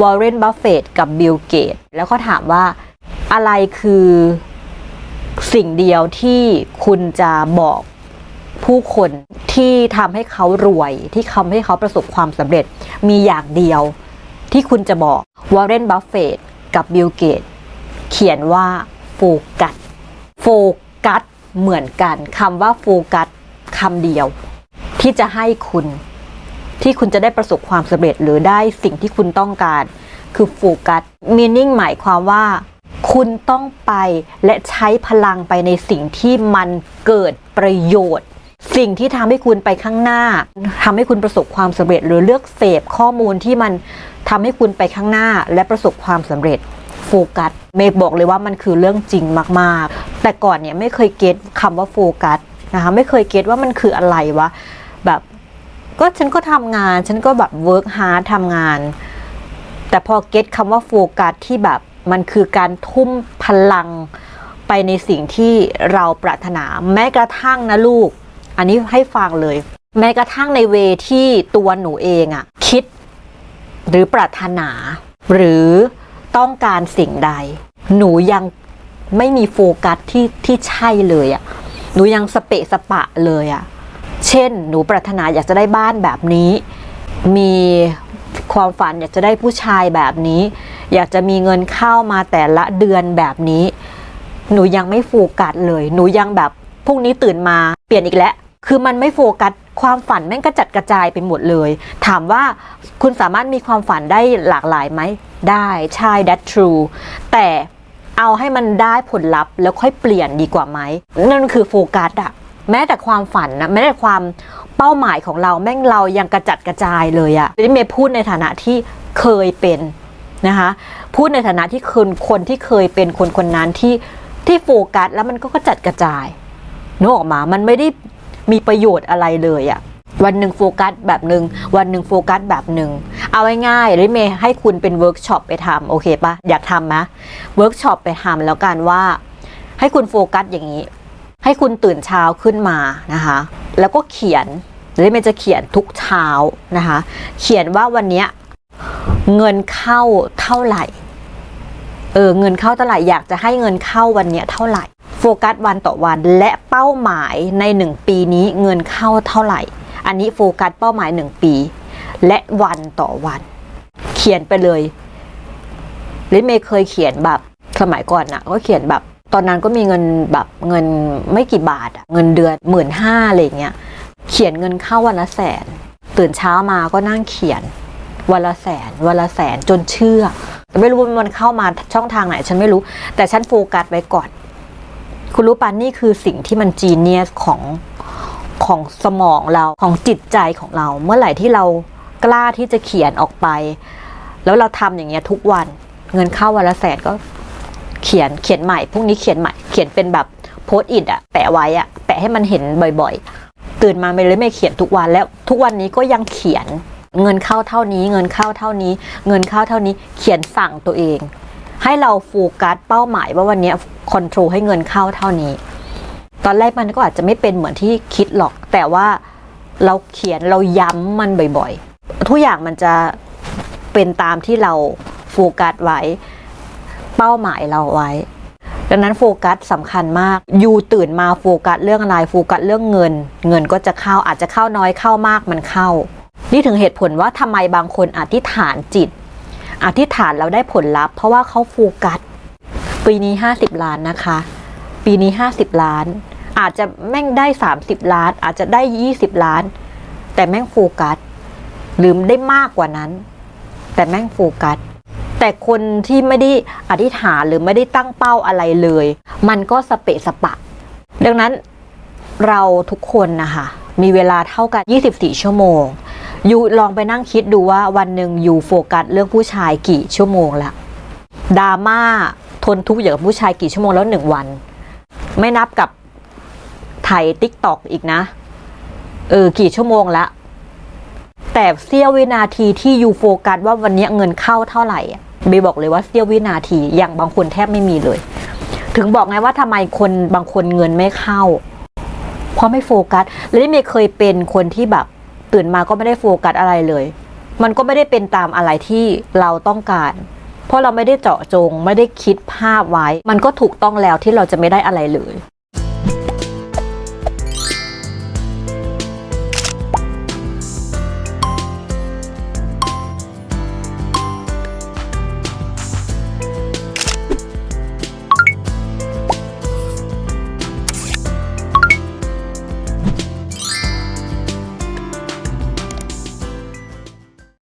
วอร์เรนบัฟเฟตกับบิลเกตแล้วก็ถามว่าอะไรคือสิ่งเดียวที่คุณจะบอกผู้คนที่ทำให้เขารวย ที่ทำให้เขาประสบความสำเร็จ มีอย่างเดียวที่คุณจะบอกวอร์เรนบัฟเฟตกับบิลเกตเขียนว่าโฟกัสโฟกัสเหมือนกันคำว่าโฟกัสคำเดียว ที่จะให้คุณ ที่คุณจะได้ประสบความสำเร็จหรือได้สิ่งที่คุณต้องการ คือโฟกัส meaning หมายความว่า คุณต้องไปและใช้พลังไปในสิ่งที่มันเกิดประโยชน์ สิ่งที่ทำให้คุณไปข้างหน้าทำให้คุณประสบความสำเร็จ หรือเลือกเสพข้อมูลที่มันทำให้คุณไปข้างหน้าและประสบความสำเร็จโฟกัสเมย์บอกเลยว่ามันคือเรื่องจริงมาก ๆ แต่ก่อนเนี่ยไม่เคยเก็ตคำว่าโฟกัสนะคะไม่เคยเก็ตว่ามันคืออะไรวะ ก็ฉันก็ทำงาน ฉันก็แบบเวิร์กฮาร์ดทำงาน แต่พอเก็ตคำว่าโฟกัสที่แบบมันคือการทุ่มพลังไปในสิ่งที่เราปรารถนา แม้กระทั่งนะลูก อันนี้ให้ฟังเลย แม้กระทั่งในเวที่ตัวหนูเองอะคิด หรือปรารถนา หรือต้องการสิ่งใด หนูยังไม่มีโฟกัสที่ที่ใช่เลยอะหนูยังสเปะสปะเลยอะ เช่น หนูปรารถนาอยากจะได้บ้านแบบนี้ มีความฝันอยากจะได้ผู้ชายแบบนี้ อยากจะมีเงินเข้ามาแต่ละเดือนแบบนี้ หนูยังไม่โฟกัสเลย หนูยังแบบพรุ่งนี้ตื่นมาเปลี่ยนอีกแล้วคือมันไม่โฟกัสความฝันแม่งกระจัดกระจายไปหมดเลย ถามว่าคุณสามารถมีความฝันได้หลากหลายไหมได้ใช่ that true แต่เอาให้มันได้ผลลัพธ์แล้วค่อยเปลี่ยนดีกว่าไหมนั่นคือโฟกัสอะ แม้แต่ความฝันนะแม้แต่ความเป้าหมายของเราแม่งเรายังกระจัดกระจายเลยอะนี่เมย์พูดในฐานะที่เคยเป็นนะคะพูดในฐานะที่คนคนที่เคยเป็นคนคนนั้นที่ที่โฟกัสแล้วมันก็กระจัดกระจายนึกออกมามันไม่ได้มีประโยชน์อะไรเลยอะวันหนึ่งโฟกัสแบบหนึ่งวันหนึ่งโฟกัสแบบหนึ่งเอาง่ายๆเลยเมย์ให้คุณเป็นเวิร์กช็อปไปทำโอเคปะอยากทำไหมเวิร์กช็อปไปทำแล้วกันว่า ให้คุณโฟกัสอย่างนี้ ให้คุณตื่นเช้าขึ้นมานะคะ แล้วก็เขียนหรือเมจะเขียนทุกเช้านะคะ เขียนว่าวันนี้เงินเข้าเท่าไหร่ เออเงินเข้าเท่าไหร่อยากจะให้เงินเข้าวันนี้เท่าไหร่ โฟกัสวันต่อวันและเป้าหมายในหนึ่งปีนี้เงินเข้าเท่าไหร่ อันนี้โฟกัสเป้าหมายหนึ่งปี และวันต่อวัน เขียนไปเลยลิเมย์เคยเขียนแบบสมัยก่อนนะก็เขียนแบบ ตอนนั้นก็มีเงินแบบเงินไม่กี่บาทเงินเดือนหมื่นห้าอะไรเงี้ยเขียนเงินเข้าวันละแสน ตื่นเช้ามาก็นั่งเขียนวันละแสนวันละแสนจนเชื่อแต่ไม่รู้มันเข้ามาช่องทางไหน ฉันไม่รู้ แต่ฉันโฟกัสไว้ก่อน คุณรู้ปะนี่คือสิ่งที่มันจีเนียสของของสมองเราของจิตใจของเรา เมื่อไหร่ที่เรากล้าที่จะเขียนออกไป แล้วเราทำอย่างเงี้ยทุกวัน เงินเข้าวันละแสนก็ ขียนเขียนใหม่พรุ่งนี้เขียนใหม่เขียนเป็นแบบโพสต์อิดอะแปะไว้อะแปะให้มันเห็นบ่อยๆ ตื่นมาไม่เลยไม่เขียนทุกวันแล้ว ทุกวันนี้ก็ยังเขียนเงินเข้าเท่านี้ เงินเข้าเท่านี้ เงินเข้าเท่านี้เขียนสั่งตัวเอง ให้เราโฟกัสเป้าหมายว่าวันนี้คอนโทรลให้เงินเข้าเท่านี้ ตอนแรกมันก็อาจจะไม่เป็นเหมือนที่คิดหรอก แต่ว่าเราเขียนเราย้ำมันบ่อยๆ ทุกอย่างมันจะเป็นตามที่เราโฟกัสไว้ เป้าหมายเราไว้ ดังนั้นโฟกัสสำคัญมากยูตื่นมาโฟกัสเรื่องอะไรโฟกัสเรื่องเงิน เงินก็จะเข้าอาจจะเข้าน้อยเข้ามากมันเข้า นี่ถึงเหตุผลว่าทำไมบางคนอธิษฐานจิต อธิษฐานแล้วได้ผลลัพธ์เพราะว่าเขาโฟกัสปีนี้ 50 ล้านนะคะ ปีนี้ 50 ล้าน อาจจะแม่งได้ 30 ล้าน อาจจะได้ 20 ล้าน แต่แม่งโฟกัสหรือได้มากกว่านั้น แต่แม่งโฟกัส แต่คนที่ไม่ได้อธิษฐานหรือไม่ได้ตั้งเป้าอะไรเลย มันก็สเปะสปะ ดังนั้นเราทุกคนนะคะมีเวลาเท่ากัน 24 ชั่วโมงยูลองไปนั่งคิดดูว่าวันหนึ่งยูโฟกัสเรื่องผู้ชายกี่ชั่วโมงละดราม่าทนทุกข์อย่างกับผู้ชายกี่ชั่วโมงแล้วหนึ่งวัน ไม่นับกับไถติ๊กตอกอีกนะ เออ กี่ชั่วโมงละแต่เสี้ยววินาทีที่ยูโฟกัสว่าวันนี้เงินเข้าเท่าไหร่ เบย์บอกเลยว่าเสี้ยววินาทีอย่างบางคนแทบไม่มีเลย ถึงบอกไงว่าทำไมคนบางคนเงินไม่เข้า เพราะไม่โฟกัสและนี่เมย์เคยเป็นคนที่แบบตื่นมาก็ไม่ได้โฟกัสอะไรเลย มันก็ไม่ได้เป็นตามอะไรที่เราต้องการ เพราะเราไม่ได้เจาะจง ไม่ได้คิดภาพไว้ มันก็ถูกต้องแล้วที่เราจะไม่ได้อะไรเลย